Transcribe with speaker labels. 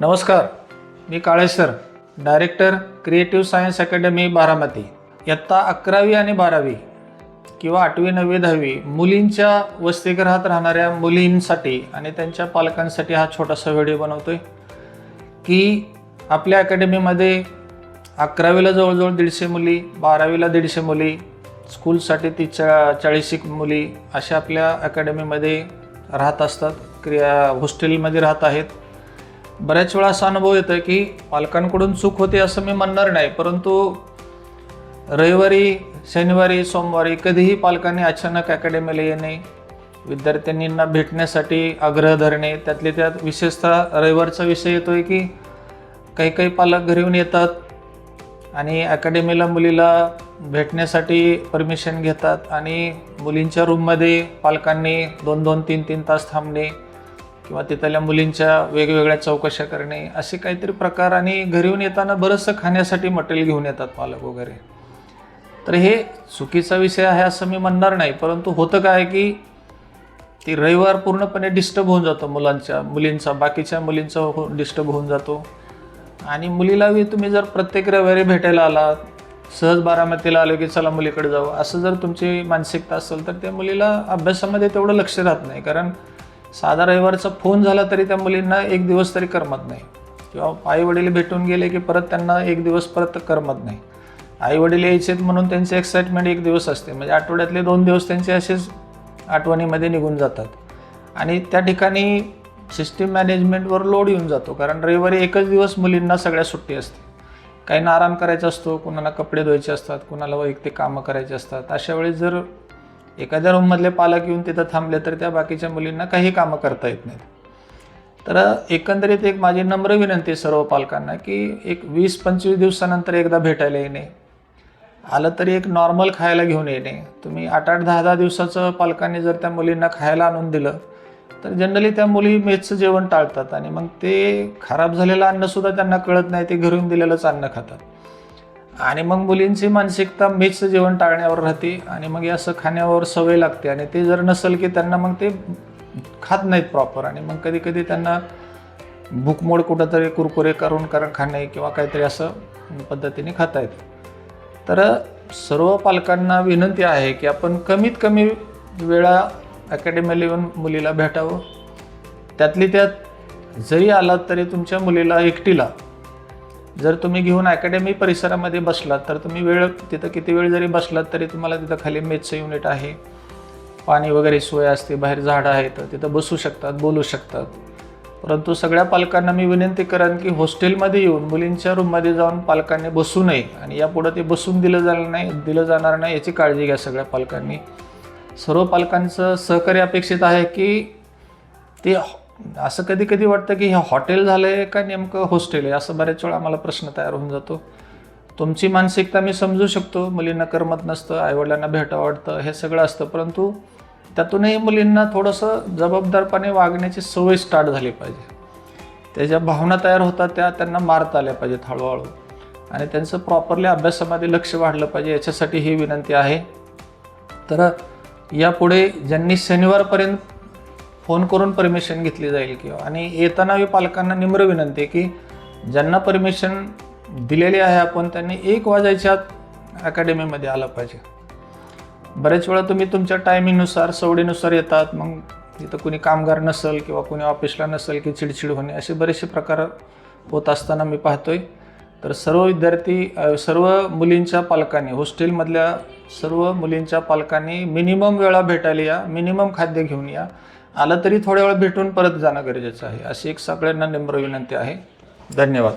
Speaker 1: नमस्कार मी काळेसर director creative science academy Baramati. इयत्ता अकरावी आणि बारावी किंवा आठवी नववी दहावी मुलींच्या वसतिगृहात राहणाऱ्या मुलींसाठी आणि त्यांच्या पालकांसाठी हा छोटासा व्हिडिओ बनवतो आहे की आपल्या अकॅडमीमध्ये अकरावीला जवळजवळ दीडशे मुली बारावीला दीडशे मुली स्कूलसाठी ती चा चाळीस एक मुली अशा आपल्या अकॅडमीमध्ये राहत असतात क्रिया हॉस्टेलमध्ये राहत आहेत. बऱ्याच वेळा असा अनुभव येतो आहे की पालकांकडून चूक होते असं मी म्हणणार नाही परंतु रविवारी शनिवारी सोमवारी कधीही पालकांनी अचानक अकॅडमीला येणे विद्यार्थ्यांना भेटण्यासाठी आग्रह धरणे त्यातले त्यात विशेषतः रविवारचा विषय येतो आहे की काही काही पालक घरी येऊन येतात आणि अकॅडमीला मुलीला भेटण्यासाठी परमिशन घेतात आणि मुलींच्या रूममध्ये पालकांनी दोन दोन तीन तीन तास थांबणे किंवा तिथल्या मुलींच्या वेगवेगळ्या चौकशा करणे असे काहीतरी प्रकार आणि घरी येऊन येताना बरंचसं खाण्यासाठी मटेरियल घेऊन येतात पालक वगैरे. तर हे चुकीचा विषय आहे असं मी म्हणणार नाही परंतु होतं काय की ती रविवार पूर्णपणे डिस्टर्ब होऊन जातो मुलांच्या मुलींचा बाकीच्या मुलींचा हो डिस्टर्ब होऊन जातो. आणि मुलीला बी तुम्ही जर प्रत्येक रविवारी भेटायला आलात सहज बारामतीला आलो की चला मुलीकडे जाऊ असं जर तुमची मानसिकता असेल तर त्या मुलीला अभ्यासामध्ये तेवढं लक्ष राहत नाही कारण साधा रविवारचा फोन झाला तरी त्या मुलींना एक दिवस तरी करमत नाही. किंवा आई वडील भेटून गेले की परत त्यांना एक दिवस परत करमत नाही. आई वडील म्हणून त्यांची एक्साइटमेंट एक दिवस असते. म्हणजे आठवड्यातले दोन दिवस त्यांचे असेच आठवणीमध्ये निघून जातात. आणि त्या ठिकाणी सिस्टीम मॅनेजमेंटवर लोड येऊन जातो. कारण रविवारी एकच दिवस मुलींना सगळ्या सुट्टी असते. काहींना आराम करायचा असतो कुणाला कपडे धुवायचे असतात कुणाला वैयक्तिक कामं करायची असतात. अशा वेळेस जर एखाद्या रूममधले पालक येऊन तिथं थांबले तर त्या बाकीच्या मुलींना काही कामं करता येत नाहीत. तर एकंदरीत एक माझी नम्र विनंती सर्व पालकांना की एक वीस पंचवीस दिवसानंतर एकदा भेटायला येणे. आलं तरी एक नॉर्मल खायला घेऊन येणे. तुम्ही आठ आठ दहा दहा दिवसाचं पालकांनी जर त्या मुलींना खायला आणून दिलं तर जनरली त्या मुली मेसचं जेवण टाळतात आणि मग ते खराब झालेलं अन्नसुद्धा त्यांना कळत नाही ते घरून दिलेलंच अन्न खातात. आणि मग मुलींची मानसिकता मिक्स जेवण टाळण्यावर राहते आणि मग हे असं खाण्यावर सवय लागते आणि ते जर नसेल की त्यांना मग ते खात नाहीत प्रॉपर आणि मग कधी कधी त्यांना भूकमोड कुठंतरी कुरकुरे करून कारण खाणे किंवा काहीतरी असं पद्धतीने खाता येतं. तर सर्व पालकांना विनंती आहे की आपण कमीत कमी वेळा अकॅडमीला येऊन मुलीला भेटावं. त्यातली त्यात जरी आलात तरी तुमच्या मुलीला एकटीला जर तुम्ही घेऊन अकॅडमी परिसरामध्ये बसलात तर तुम्ही वेळ तिथं किती वेळ जरी बसलात तरी तुम्हाला तिथं खाली मेथचं युनिट आहे. पाणी वगैरे सोय असते बाहेर झाडं आहेत तिथं बसू शकतात बोलू शकतात. परंतु सगळ्या पालकांना मी विनंती करेन की हॉस्टेलमध्ये येऊन मुलींच्या रूममध्ये जाऊन पालकांनी बसू नये आणि यापुढं ते बसून दिलं जाणार नाही दिलं जाणार नाही याची काळजी घ्या सगळ्या पालकांनी. सर्व पालकांचं सहकार्य अपेक्षित आहे की ते असं कधी कधी वाटतं की हे हॉटेल झालं आहे का नेमकं हॉस्टेल आहे? असं बऱ्याच वेळा आम्हाला प्रश्न तयार होऊन जातो. तुमची मानसिकता मी समजू शकतो. मुलींना करमत नसतं आईवडिलांना भेटावं वाटतं हे सगळं असतं. परंतु त्यातूनही मुलींना थोडंसं जबाबदारपणे वागण्याची सवय स्टार्ट झाली पाहिजे. त्याच्या भावना तयार होतात त्या त्यांना मारता आल्या पाहिजेत हळूहळू. आणि त्यांचं प्रॉपरली अभ्यासामध्ये लक्ष वाढलं पाहिजे. याच्यासाठी ही विनंती आहे. तर यापुढे ज्यांनी शनिवारपर्यंत फोन करून परमिशन घेतली जाईल किंवा आणि येताना मी पालकांना निम्र विनंती आहे की ज्यांना परमिशन दिलेली आहे आपण त्यांनी एक वाजायच्या आत अकॅडमीमध्ये आलं पाहिजे. बरेच वेळा तुम्ही तुमच्या टायमिंगनुसार सवडीनुसार येतात मग तिथं कुणी कामगार नसेल किंवा कुणी ऑफिसला नसेल की चिडचिड होणे असे बरेचसे प्रकार होत असताना मी पाहतोय. तर सर्व विद्यार्थी सर्व मुलींच्या पालकांनी हॉस्टेलमधल्या सर्व मुलींच्या पालकांनी मिनिमम वेळा भेटायला या मिनिमम खाद्य घेऊन या. आलं तरी थोड्या वेळ भेटून परत जाणं गरजेचं आहे. अशी एक सगळ्यांना नम्र विनंती आहे. धन्यवाद.